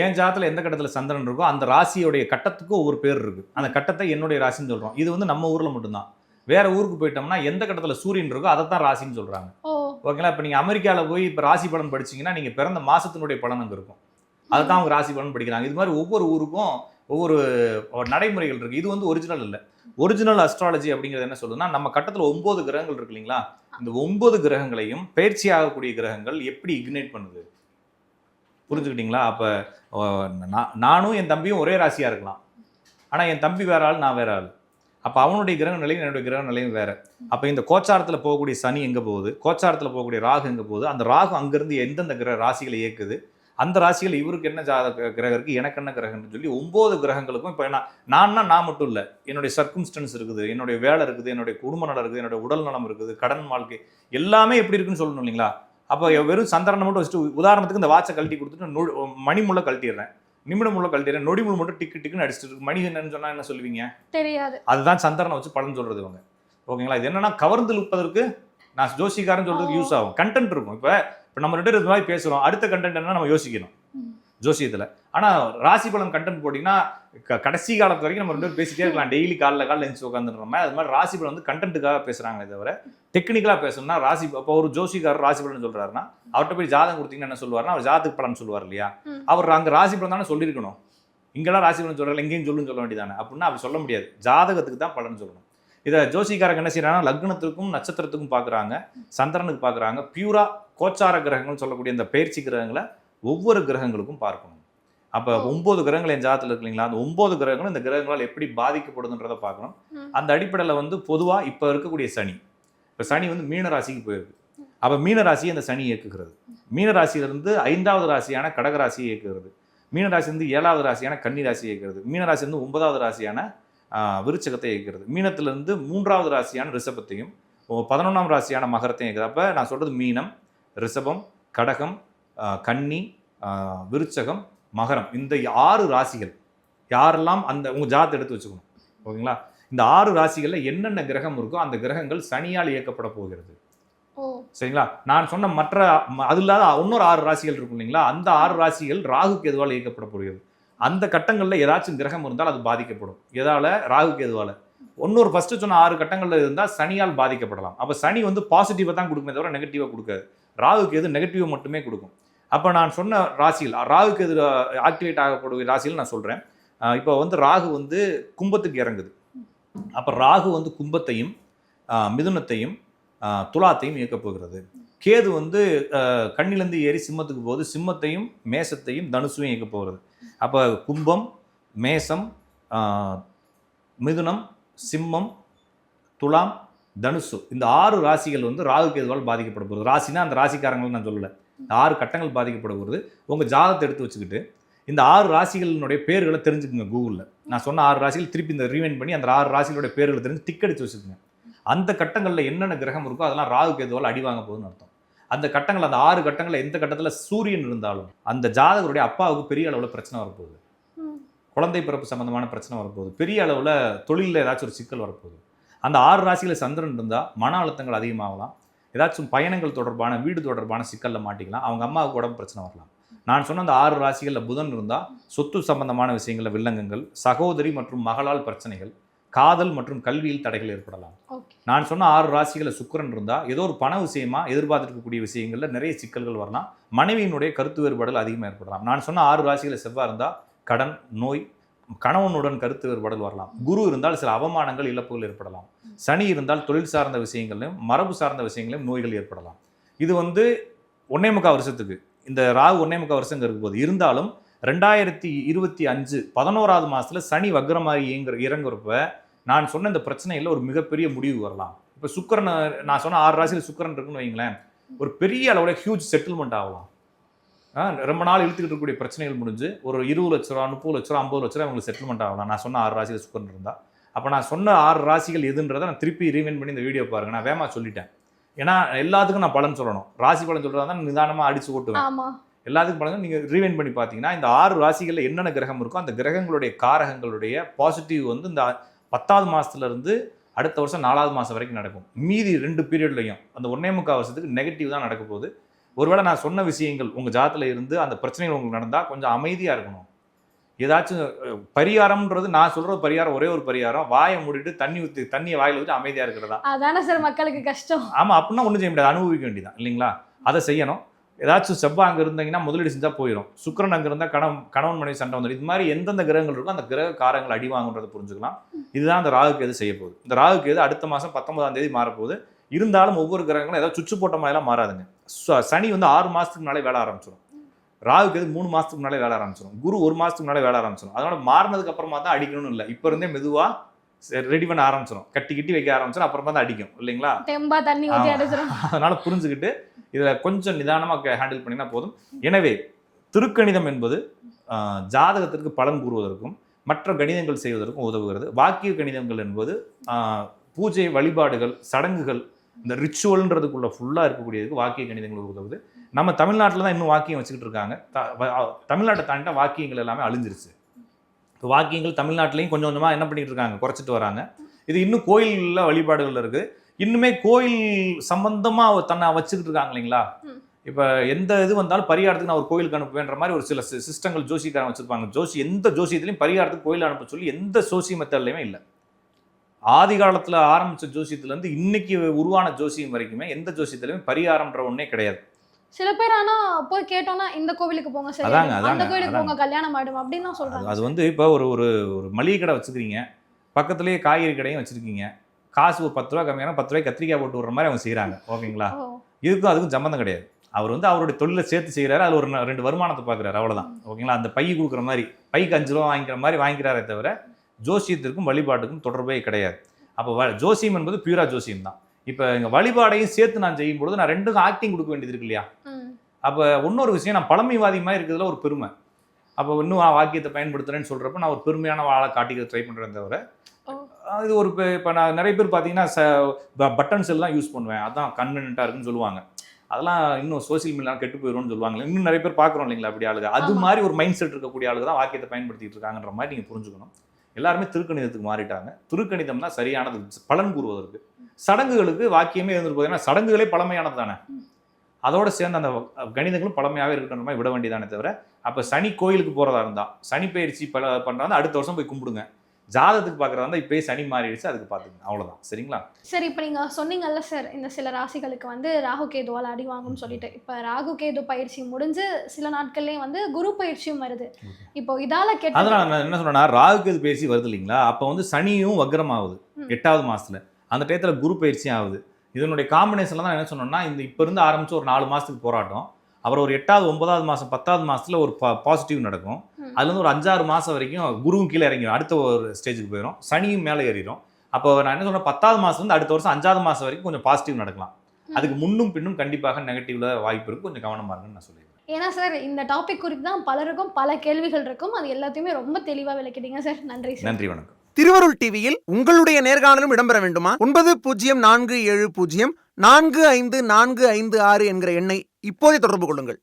என் ஜாதத்துல எந்த கட்டத்துல சந்திரன் இருக்கோ அந்த ராசியோடைய கட்டத்துக்கு ஒவ்வொரு பேர் இருக்கு. அந்த கட்டத்தை என்னுடைய ராசின்னு சொல்றோம். இது வந்து நம்ம ஊர்ல மட்டும்தான். வேற ஊருக்கு போயிட்டோம்னா எந்த கட்டத்துல சூரியன் இருக்கோ அதை தான் ராசின்னு சொல்றாங்க. ஓ. ஓகேங்களா? இப்போ நீங்க அமெரிக்கால போய் இப்போ ராசி பலன் படிச்சீங்கன்னா நீங்க பிறந்த மாசத்தினுடைய பலன் அங்க இருக்கும். அதை தான் அவங்க ராசி பலன் படிக்கிறாங்க. இது மாதிரி ஒவ்வொரு ஊருக்கும் ஒவ்வொரு நடைமுறைகள் இருக்கு. இது வந்து ஒரிஜினல் இல்லை. ஒரிஜினல் அஸ்ட்ராலஜி அப்படிங்கிறது என்ன சொல்லுதுன்னா நம்ம கட்டத்துல ஒன்பது கிரகங்கள் இருக்கு இல்லைங்களா? இந்த ஒன்பது கிரகங்களையும் பயிற்சி ஆகக்கூடிய கிரகங்கள் எப்படி இக்னைட் பண்ணுது? புரிஞ்சுக்கிட்டீங்களா? அப்போ நான் நானும் என் தம்பியும் ஒரே ராசியாக இருக்கலாம். ஆனால் என் தம்பி வேற ஆள் நான் வேற ஆள். அப்போ அவனுடைய கிரக நிலையும் என்னுடைய கிரக நிலையும் வேறு. அப்போ இந்த கோச்சாரத்தில் போகக்கூடிய சனி எங்கே போகுது? கோச்சாரத்தில் போகக்கூடிய ராகு எங்கே போகுது? அந்த ராகு அங்கேருந்து எந்தெந்த கிரக ராசிகளை இயக்குது? அந்த ராசிகள் இவருக்கு என்ன ஜாத கிரகம் இருக்குது எனக்கு என்ன கிரகம்னு சொல்லி ஒம்பது கிரகங்களுக்கும் இப்போ நான் நான்னா நான் மட்டும் இல்லை. என்னுடைய சர்க்கும்ஸ்டன்ஸ் இருக்குது என்னுடைய வேலை இருக்குது என்னுடைய குடும்ப நலம் இருக்குது என்னுடைய உடல் நலம் இருக்குது கடன் வாழ்க்கை எல்லாமே எப்படி இருக்குன்னு சொல்லணும் இல்லைங்களா? அப்போ வெறும் சந்திரனை மட்டும் வச்சுட்டு உதாரணத்துக்கு இந்த வாட்சை கழட்டி கொடுத்துட்டு நொ- மணி கழட்டிடுறேன். நிமிடம் முள்ள கழட்டிடுறேன் நொடி முள் மட்டும் டிக்கு டிக்குன்னு அடிச்சிட்டு இருக்கு. மணி என்னன்னு சொன்னா என்ன சொல்லுவீங்க? தெரியாது. அதுதான் சந்திரனை வச்சு பலன் சொல்றது இவங்க. ஓகேங்களா? இது என்னன்னா கவர்ந்து இழுப்பதற்கு நான் ஜோசிக்காரன் சொல்றதுக்கு யூஸ் ஆகும். கண்டென்ட் இருக்கும். இப்போ இப்போ நம்ம ரெண்டு இது மாதிரி பேசுறோம். அடுத்த கண்டென்ட் என்ன நம்ம யோசிக்கணும். ஜோசியத்துல. ஆனா ராசி பலன் கண்டென்ட் போட்டிங்கன்னா க- கடைசி காலத்து வரைக்கும் நம்ம ரெண்டு பேரும் பேசிட்டே இருக்கலாம். டெய்லி காலைல காலைல எழுந்து உட்காந்துருக்கோம் அது மாதிரி ராசி பலன் வந்து கண்டென்ட்டுக்காக பேசுறாங்க தவிர டெக்னிக்கலா பேசணும்னா ராசி இப்போ ஒரு ஜோசிக்காரர் ராசி பலன் சொல்றாருன்னா அவர்கிட்ட போய் ஜாதகம் கொடுத்தீங்கன்னா என்ன சொல்லுவாருன்னா அவர் ஜாதக பலன் சொல்லுவார் இல்லையா. அவர் அங்க ராசி பலன் தானே சொல்லியிருக்கணும். இங்கெல்லாம் ராசி பலன் சொல்றாரு எங்கேயும் சொல்லுன்னு சொல்ல வேண்டியதானே அப்படின்னா அப்படி சொல்ல முடியாது. ஜாதகத்துக்கு தான் பலன் சொல்லணும். இதை ஜோசிக்காரங்க என்ன செய்யறாங்கன்னா லக்னத்துக்கும் நட்சத்திரத்துக்கும் பார்க்குறாங்க சந்திரனுக்கு பார்க்குறாங்க பியூரா கோச்சார கிரகங்கள்னு சொல்லக்கூடிய இந்த பயிற்சி கிரகங்களை ஒவ்வொரு கிரகங்களுக்கும் பார்க்கணும். அப்போ. ஒன்பது கிரகங்கள் என் ஜாதத்தில் இருக்கு இல்லைங்களா? அந்த ஒன்பது கிரகங்களும் இந்த கிரகங்களால் எப்படி பாதிக்கப்படுதுன்றதை பார்க்கணும். அந்த அடிப்படையில் வந்து பொதுவாக இப்போ இருக்கக்கூடிய சனி. இப்போ சனி வந்து மீன ராசிக்கு போயிருக்கு. அப்போ மீன ராசியை அந்த சனி இயக்குகிறது. மீன ராசியிலிருந்து ஐந்தாவது ராசியான கடக ராசியை இயக்குகிறது. மீன ராசியிலிருந்து ஏழாவது ராசியான கன்னி ராசியை இயக்குறது மீன ராசியிலிருந்து ஒன்பதாவது ராசியான விருச்சகத்தை இயக்குறது மீனத்திலிருந்து மூன்றாவது ராசியான ரிஷபத்தையும் பதினொன்றாம் ராசியான மகரத்தையும் இயக்குது. அப்போ நான் சொல்கிறது மீனம் ரிஷபம் கடகம் கன்னி விருச்சகம் மகரம். இந்த ஆறு ராசிகள். யாரெல்லாம் அந்த உங்கள் ஜாதத்தை எடுத்து வச்சுக்கணும். ஓகேங்களா? இந்த ஆறு ராசிகளில் என்னென்ன கிரகம் இருக்கோ அந்த கிரகங்கள் சனியால் இயக்கப்பட போகிறது. சரிங்களா? நான் சொன்ன மற்ற அது இல்லாத இன்னொரு ஆறு ராசிகள் இருக்கும் இல்லைங்களா? அந்த ஆறு ராசிகள் ராகு கேதுவால் இயக்கப்பட போகிறது. அந்த கட்டங்களில் ஏதாச்சும் கிரகம் இருந்தால் அது பாதிக்கப்படும். எதால? ராகு கேதுவால. இன்னொரு ஃபர்ஸ்ட் சொன்ன ஆறு கட்டங்களில் இருந்தால் சனியால் பாதிக்கப்படலாம். அப்போ சனி வந்து பாசிட்டிவாக தான் கொடுக்குமே தவிர நெகட்டிவாக கொடுக்காது. ராகு கேது நெகட்டிவ் மட்டுமே கொடுக்கும். அப்போ நான் சொன்ன ராசிகள் ராகுக்கு கேது ஆக்டிவேட் ஆகக்கூடிய ராசியில் நான் சொல்கிறேன் இப்போ வந்து ராகு வந்து கும்பத்துக்கு இறங்குது. அப்போ ராகு வந்து கும்பத்தையும் மிதுனத்தையும் துலாத்தையும் இயக்கப் போகிறது. கேது வந்து கண்ணிலேருந்து ஏறி சிம்மத்துக்கு போகுது. சிம்மத்தையும் மேசத்தையும் தனுசுவையும் இயக்கப் போகிறது. அப்போ கும்பம் மேசம் மிதுனம் சிம்மம் துலாம் தனுசு இந்த ஆறு ராசிகள் வந்து ராகு கேதுவால் பாதிக்கப்பட போகிறது ராசினா அந்த ராசிக்காரங்களை நான் சொல்லலை. இந்த ஆறு கட்டங்கள் பாதிக்கப்பட போகிறது உங்கள் ஜாதகத்தை எடுத்து வச்சுக்கிட்டு இந்த ஆறு ராசிகளினுடைய பேர்களை தெரிஞ்சுக்குங்க கூகுளில். நான் சொன்ன ஆறு ராசிகள் திருப்பி இந்த ரீவைண்ட் பண்ணி அந்த ஆறு ராசிகளுடைய பேர்களை தெரிஞ்சு டிக் அடிச்சு வச்சுக்கோங்க. அந்த கட்டங்களில் என்னென்ன கிரகம் இருக்கோ அதெல்லாம் ராகு கேதுவால் அடி வாங்க போகுதுன்னு அர்த்தம். அந்த கட்டங்கள் அந்த ஆறு கட்டங்களில் எந்த கட்டத்தில் சூரியன் இருந்தாலும் அந்த ஜாதகருடைய அப்பாவுக்கு பெரிய அளவில் பிரச்சனை வரப்போகுது. குழந்தை பிறப்பு சம்பந்தமான பிரச்சனை வரப்போகுது. பெரிய அளவில் தொழிலில் ஏதாச்சும் ஒரு சிக்கல் வரப்போகுது. அந்த ஆறு ராசியில் சந்திரன் இருந்தால் மன அழுத்தங்கள் அதிகமாகலாம். ஏதாச்சும் பயணங்கள் தொடர்பான வீடு தொடர்பான சிக்கலில் மாட்டிக்கலாம். அவங்க அம்மாவுக்கு உடம்பு பிரச்சனை வரலாம். நான் சொன்ன அந்த ஆறு ராசிகளில் புதன் இருந்தால் சொத்து சம்பந்தமான விஷயங்களில் வில்லங்கங்கள் சகோதரி மற்றும் மகளால் பிரச்சனைகள் காதல் மற்றும் கல்வியில் தடைகள் ஏற்படலாம். நான் சொன்ன ஆறு ராசிகளில் சுக்கிரன் இருந்தால் ஏதோ ஒரு பண விஷயமா எதிர்பார்த்துருக்கக்கூடிய விஷயங்களில் நிறைய சிக்கல்கள் வரலாம். மனைவியினுடைய கருத்து வேறுபாடுகள் அதிகமாக ஏற்படலாம். நான் சொன்ன ஆறு ராசிகளில் செவ்வாய் இருந்தால் கடன் நோய் கணவனுடன் கருத்து வேறுபாடல் வரலாம். குரு இருந்தால் சில அவமானங்கள் இழப்புகள் ஏற்படலாம். சனி இருந்தால் தொழில் சார்ந்த விஷயங்களையும் மரபு சார்ந்த விஷயங்களையும் நோய்கள் ஏற்படலாம். இது வந்து ஒன்னே முக்கால் வருஷத்துக்கு. இந்த ராகு ஒன்னே முக்கால் வருஷங்க இருக்கும்போது இருந்தாலும் ரெண்டாயிரத்தி இருபத்தி அஞ்சு பதினோராவது மாதத்தில் சனி வக்ரமாகி இயங்குற இறங்குறப்ப நான் சொன்ன இந்த பிரச்சனையில் ஒரு மிகப்பெரிய முடிவு வரலாம். இப்போ சுக்கரன் நான் சொன்ன ஆறு ராசியில் சுக்கரன் இருக்குன்னு வைங்களேன். ஒரு பெரிய அளவில் ஹியூஜ் செட்டில்மெண்ட் ஆகலாம். ரொம்ப நாள் இழுத்துக்கிட்டு இருக்கக்கூடிய பிரச்சனைகள் முடிஞ்சு ஒரு இருபது லட்ச ரூபா முப்பது லட்ச ரூபா ஐம்பது லட்ச ரூபா உங்களுக்கு செட்டில்மெண்ட் ஆகலாம். நான் சொன்ன ஆறு ராசியில் சுக்கரன் இருந்தா. அப்போ நான் சொன்ன ஆறு ராசிகள் எதுன்றதை நான் திருப்பி ரீவைண்ட் பண்ணி இந்த வீடியோ பாருங்க. நான் வேமா சொல்லிட்டேன். ஏன்னா எல்லாத்துக்கும் நான் பலன் சொல்லணும். ராசி பலன் சொல்றதா தான் நிதானமாக அடிச்சு ஓட்டுவேன். எல்லாத்துக்கும் பலன் நீங்கள் ரீவைண்ட் பண்ணி பார்த்தீங்கன்னா இந்த ஆறு ராசிகளில் என்னென்ன கிரகம் இருக்கோ அந்த கிரகங்களுடைய காரகங்களுடைய பாசிட்டிவ் வந்து இந்த பத்தாவது மாசத்துல இருந்து அடுத்த வருஷம் நாலாவது மாதம் வரைக்கும் நடக்கும். மீதி ரெண்டு பீரியட்லையும் அந்த ஒன்னே முக்கால் வருஷத்துக்கு நெகட்டிவ் தான் நடக்க போகுது. ஒருவேளை நான் சொன்ன விஷயங்கள் உங்கள் ஜாதத்தில் இருந்து அந்த பிரச்சனைகள் உங்களுக்கு நடந்தால் கொஞ்சம் அமைதியாக இருக்கணும். ஏதாச்சும் பரிகாரம்ன்றது நான் சொல்கிற பரிகாரம் ஒரே ஒரு பரிகாரம். வாயை மூடிட்டு தண்ணி ஊற்றி தண்ணியை வாயில் ஊற்றி அமைதியாக இருக்கிறதா? அதானே சார் மக்களுக்கு கஷ்டம். ஆமாம் அப்படின்னா ஒன்றும் செய்ய முடியாது. அனுபவிக்க வேண்டியதான் இல்லைங்களா? அதை செய்யணும். ஏதாச்சும் செவ்வாய் அங்கே இருந்தீங்கன்னா முதலீடு செஞ்சால் போயிடும் சுக்கிரன் அங்கே இருந்தால் கணவன் கணவன் மனைவி சண்டை வந்துடும் இது மாதிரி எந்தெந்த கிரகங்கள் இருக்கோ அந்த கிரக காரங்கள் அடி வாங்குன்றதை புரிஞ்சுக்கலாம். இதுதான் அந்த ராகுக்கு எது செய்ய போகுது இந்த ராகுக்கு எது அடுத்த மாதம் பத்தொன்பதாம் தேதி மாறப்போகுது. இருந்தாலும் ஒவ்வொரு கிரகங்களும் ஏதாவது சுவிட்ச் போட்ட மாதிரிலாம் மாறாதுங்க. சனி வந்து ஆறு மாதத்துக்கு முன்னாலே வேலை ஆரம்பிச்சிடும் ராகுக்கு எது மூணு மாசத்துக்கு முன்னாலே வேலை ஆரம்பிச்சிடும் குரு ஒரு மாசத்துக்கு முன்னாலே வேலை ஆரம்பிச்சிடும் அதனால மாறினதுக்கு அப்புறமா தான் அடிக்கணும்னு இல்லை. இப்போ இருந்தே மெதுவா ரெடி பண்ண ஆரம்பிச்சிடும் கட்டி கட்டி வைக்க ஆரம்பிச்சிடும் அப்புறமா தான் அடிக்கும். இல்லைங்களா? தெம்பா தண்ணி அதனால புரிஞ்சுக்கிட்டு இதில் கொஞ்சம் நிதானமாக ஹேண்டில் பண்ணினா போதும். எனவே திருக்கணிதம் என்பது ஜாதகத்திற்கு பலன் கூறுவதற்கும் மற்ற கணிதங்கள் செய்வதற்கும் உதவுகிறது. வாக்கிய கணிதங்கள் என்பது பூஜை வழிபாடுகள் சடங்குகள் இந்த ரிச்சுவல்ன்றதுக்குள்ள ஃபுல்லாக இருக்கக்கூடியதுக்கு வாக்கிய கணிதங்கள் உதவுது. நம்ம தமிழ்நாட்டில் தான் இன்னும் வாக்கியம் வச்சுக்கிட்டு இருக்காங்க. தமிழ்நாட்டை தாண்டிட்டா வாக்கியங்கள் எல்லாமே அழிஞ்சிருச்சு. இப்போ வாக்கியங்கள் தமிழ்நாட்டிலையும் கொஞ்சம் கொஞ்சமாக என்ன பண்ணிட்டு இருக்காங்க? குறைச்சிட்டு வராங்க. இது இன்னும் கோயிலில் வழிபாடுகள் இருக்குது இன்னுமே கோயில் சம்பந்தமா அவ தன்னை வச்சுக்கிட்டு இருக்காங்க இல்லைங்களா. இப்ப எந்த இது வந்தாலும் பரிகாரத்துக்கு நான் ஒரு கோயிலுக்கு அனுப்புவேன்ற மாதிரி ஒரு சில சிஸ்டங்கள் ஜோசிக்காரன் வச்சிருப்பாங்க. ஜோசி எந்த ஜோசியத்திலையும் பரிகாரத்துக்கு கோயில் அனுப்ப சொல்லி எந்த ஜோசி மெத்தட்லையுமே இல்லை. ஆதி காலத்துல ஆரம்பிச்ச ஜோசியத்துல இருந்து இன்னைக்கு உருவான ஜோசியம் வரைக்குமே எந்த ஜோசியத்திலையுமே பரிகாரம்ன்ற ஒண்ணே கிடையாது. சில பேர் ஆனா போய் கேட்டோம்னா இந்த கோவிலுக்கு போங்க சரி அதாங்க, அந்த கோவிலுக்கு. போங்க கல்யாணம் ஆயிடும் அப்படின்னு தான் அது- சொல்றாங்க. அது வந்து இப்போ ஒரு ஒரு ஒரு மளிகை கடை வச்சுக்கிறீங்க பக்கத்துலேயே காய்கறி கடையும் வச்சிருக்கீங்க காசு ஒரு பத்து ரூபா கம்மியான பத்து ரூபாய் கத்திரிக்காய் போட்டு விடுற மாதிரி அவங்க செய்கிறாங்க ஓகேங்களா? இதுக்கும் அதுக்கும் சம்மந்தம் கிடையாது. அவர் வந்து அவருடைய தொழிலை சேர்த்து செய்கிறாரு அது ஒரு ரெண்டு வருமானத்தை பார்க்குறாரு அவ்வளவுதான் ஓகேங்களா? அந்த பை கொடுக்குற மாதிரி பைக்கு அஞ்சு ரூபா வாங்கிக்கிற மாதிரி வாங்கிக்கிறாரே தவிர ஜோசியத்திற்கும் வழிபாட்டுக்கும் தொடர்பே கிடையாது. அப்போ வ ஜோசியம் என்பது பியூரா ஜோசியம் தான். இப்போ இங்கே வழிபாடையும் சேர்த்து நான் செய்யும் பொழுது நான் ரெண்டுக்கும் ஆக்டிங் கொடுக்க வேண்டியது இருக்கு இல்லையா. அப்போ இன்னொரு விஷயம் நான் பழமைவாதி மாதிரி இருக்கிறதுல ஒரு பெருமை. அப்போ இன்னும் நான் வாக்கியத்தை பயன்படுத்துறேன்னு சொல்கிறப்ப நான் ஒரு பெருமையான வாழை காட்டிக்க ட்ரை பண்ணுறேன் தவிர இது ஒரு இப்போ நான் நிறைய பேர் பார்த்தீங்கன்னா ச பட்டன் செல் தான் யூஸ் பண்ணுவேன். அதான் கன்வென்ட்டாக இருக்குன்னு சொல்லுவாங்க. அதெல்லாம் இன்னும் சோசியல் மீடியா கெட்டு போயிடும்னு சொல்லுவாங்க இன்னும் நிறைய பேர் பார்க்குறோம் இல்லைங்களா அப்படி ஆளுங்க. அது. மாதிரி ஒரு மைண்ட் செட் இருக்கக்கூடிய ஆளுங்க தான் வாக்கியத்தை பயன்படுத்திட்டு இருக்காங்கன்ற மாதிரி நீங்கள் புரிஞ்சுக்கணும். எல்லாருமே திருக்கணிதத்துக்கு மாறிட்டாங்க. திருக்கணிதம் தான் சரியானது பலன் கூறுவதற்கு. சடங்குகளுக்கு வாக்கியமே இருந்துட்டு போகுது. ஏன்னா சடங்குகளே பழமையானது தானே. அதோட சேர்ந்து அந்த கணிதங்களும் பழமையாகவே இருக்கணும் மாதிரி விட வேண்டியதானே தவிர அப்போ சனி கோயிலுக்கு போகிறதா இருந்தால் சனி பயிற்சி பல பண்ணுறாங்க அடுத்த வருஷம் போய் கும்பிடுங்க. ஜாதகத்துக்கு பார்க்குறதா இருந்தால் இப்போயே சனி மாறிடுச்சு அதுக்கு பார்த்துங்க அவ்வளோதான் சரிங்களா? சரி இப்போ நீங்க சொன்னீங்கல்ல சார் இந்த சில ராசிகளுக்கு வந்து ராகு கேதுவால் அடி வாங்கும்னு சொல்லிட்டு. இப்போ ராகு கேது பயிற்சி முடிஞ்சு சில நாட்கள்லயே வந்து குரு பயிற்சியும் வருது. இப்போ இதால கெட்ட அதனால நான் என்ன சொன்னேன்னா ராகுக்கு பேசி வருது இல்லைங்களா? அப்போ வந்து சனியும் வக்ரம் ஆகுது. எட்டாவது மாசத்துல. அந்த டயத்தில் குரு பயிற்சி ஆகுது. இதனுடைய காம்பினேஷன்ல தான் என்ன சொன்னோம்னா இந்த இப்போ இருந்து ஆரம்பிச்சு ஒரு நாலு மாசத்துக்கு போராட்டம். அப்புறம் ஒரு எட்டாவது ஒன்பதாவது மாசம் பத்தாவது மாசத்துல ஒரு பாசிட்டிவ் நடக்கும். ம். அதுல இருந்து ஒரு அஞ்சாறு மாசம் வரைக்கும் குருவும் கீழே இறங்கிடும் அடுத்த ஒரு ஸ்டேஜுக்கு போயிடும் சனியும் மேலே ஏறிடும் அப்போ நான் என்ன சொல்றேன் பத்தாவது மாசம் வந்து அடுத்த வருஷம் அஞ்சாவது மாசம் வரைக்கும் கொஞ்சம் பாசிட்டிவ் நடக்கலாம். அதுக்கு முன்னும் பின்னும் கண்டிப்பாக நெகட்டிவ்ல வாய்ப்பு இருக்கு. கொஞ்சம் கவனமா இருக்குன்னு நான் சொல்லிடுறேன் ஏன்னா சார் இந்த டாபிக் குறித்து தான் பலருக்கும் பல கேள்விகள் இருக்கும். அது எல்லாத்தையுமே ரொம்ப தெளிவா விளக்கிட்டீங்க சார். நன்றி சார். நன்றி வணக்கம். திருவருள் டிவியில் உங்களுடைய நேர்காணலும் இடம்பெற வேண்டுமா? ஒன்பது பூஜ்ஜியம் நான்கு ஏழு பூஜ்ஜியம் நான்கு ஐந்து நான்கு ஐந்து ஆறு என்கிற எண்ணை இப்போதே தொடர்பு கொள்ளுங்கள்.